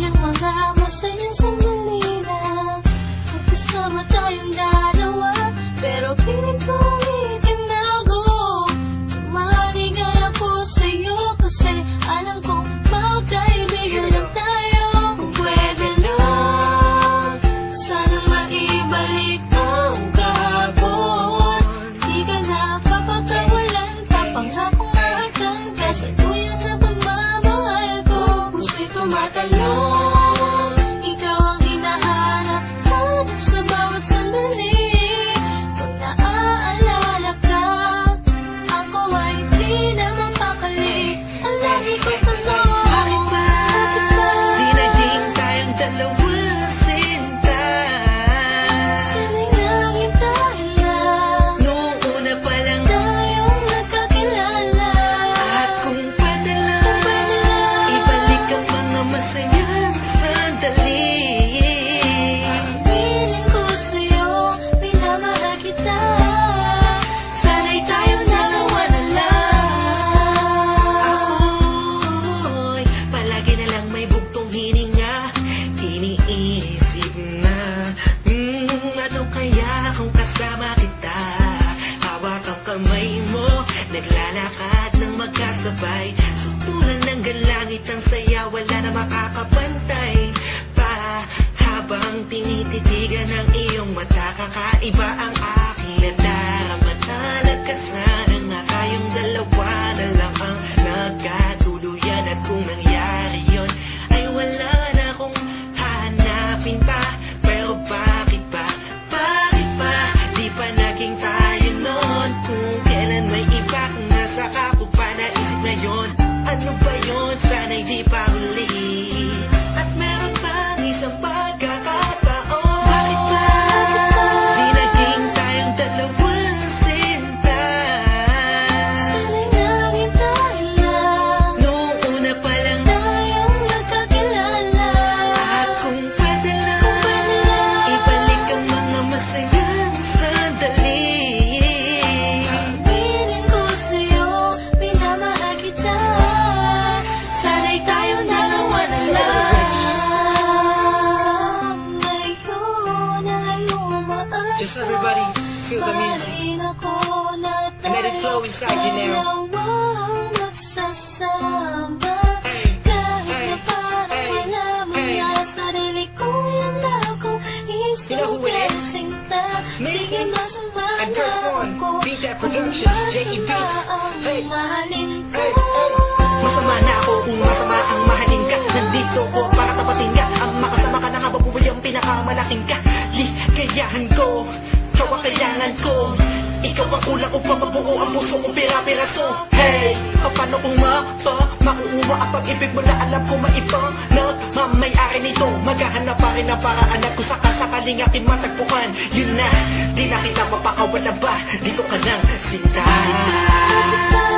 Ay ang mga masayang ng magkasabay. Sutulan ng galangit ang saya, wala na makakapantay pa. Habang tinititigan ng iyong mata, kakaiba ang aking nadarama. Talaga sana nga kayong dalawa na lang ang nagkatuluyan At kung nangyari yon ay wala na akong hanapin pa Pero ba, pa huli feel the music. And let it flow inside you now. Sige masama and First na One, ako Beat That Kung Productions, masama Beats. ang Hey. Hey, hey. Masama na ako kung masama ang mahalin ka. Nandito ko para tapatin ka. Ang makasama ka na habang buhay ang pinakamalaking ka. Ligayahan ko, ikaw ang kailangan ko. Ikaw ang kulang upang mabuo ang puso kong pira-piraso Hey, paano kung mapa Makuha ang pag-ibig mo na alam ko maiba Na mamayari nito? Maghahanap pa rin ang paraan At kung sakasakaling aking matagpuan Yun na, di na kita mapakawalan ba? Dito ka lang, sinta. dalawa